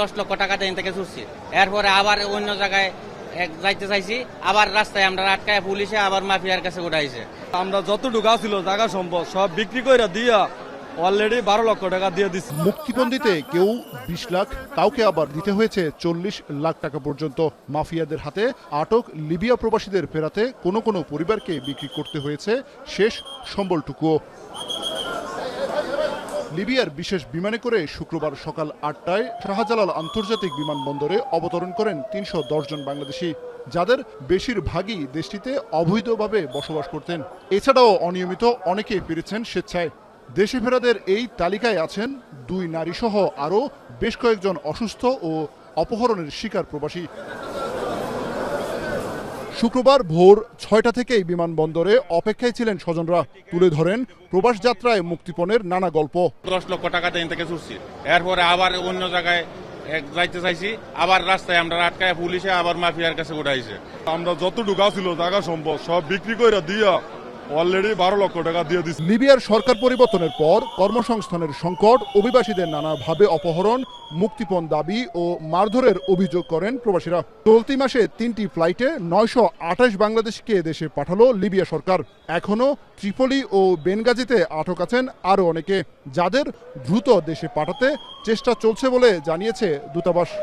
দশ লক্ষ টাকা দেন থেকে ছুটছি। এরপরে আবার অন্য জায়গায় যাইতে চাইছি। আবার রাস্তায় আমরা আটকায় পুলিশে আবার মাফিয়ার কাছে উঠাইছে। আমরা যতটুকু ছিল জায়গা সম্পদ সব বিক্রি করে দিয়া অলরেডি বারো লক্ষ টাকা দিয়ে দিচ্ছি মুক্তিপণ দিতে কেউ বিশ লাখ কাউকে আবার দিতে হয়েছে চল্লিশ লাখ টাকা পর্যন্ত। মাফিয়াদের হাতে আটক লিবিয়া প্রবাসীদের ফেরাতে কোনো কোনো পরিবারকে বিক্রি করতে হয়েছে শেষ সম্বলটুকুও। লিবিয়ার বিশেষ বিমানে করে শুক্রবার সকাল আটটায় শাহজালাল আন্তর্জাতিক বিমানবন্দরে অবতরণ করেন তিনশো জন বাংলাদেশি, যাদের বেশিরভাগই দেশটিতে অবৈধভাবে বসবাস করতেন। এছাড়াও অনিয়মিত অনেকেই ফিরেছেন স্বেচ্ছায়। দেশে ফেরাদের এই তালিকায় আছেন দুই নারীসহ আরও বেশ কয়েকজন অসুস্থ ও অপহরণের শিকার প্রবাসী। শুক্রবার ভোর ছয়টা থেকেই বিমানবন্দরে অপেক্ষায় ছিলেন স্বজনরা। তুলে ধরেন প্রবাস যাত্রায় মুক্তিপণের নানা গল্প। দশ লক্ষ টাকা দেন থেকে ছুটছি এরপরে আবার অন্য জায়গায় যাইতে চাইছি। আবার রাস্তায় আমরা আটকায় পুলিশে আবার মাফিয়ার কাছে উঠাইছে। আমরা যতটুকু ছিল জায়গা সম্ভব সব বিক্রি করে দিয়া অলরেডি বারো লক্ষ টাকা দিয়ে দিচ্ছি লিবিয়ার সরকার পরিবর্তনের পর কর্মসংস্থানের সংকট, অভিবাসীদের নানাভাবে অপহরণ, মুক্তিপণ দাবি ও মারধরের অভিযোগ করেন প্রবাসীরা। চলতি মাসে তিনটি ফ্লাইটে নয়শো আঠাশ বাংলাদেশকে দেশে পাঠালো লিবিয়া সরকার। এখনও ত্রিপলি ও বেনগাজিতে আটক আছেন আরও অনেকে, যাদের দ্রুত দেশে পাঠাতে চেষ্টা চলছে বলে জানিয়েছে দূতাবাস।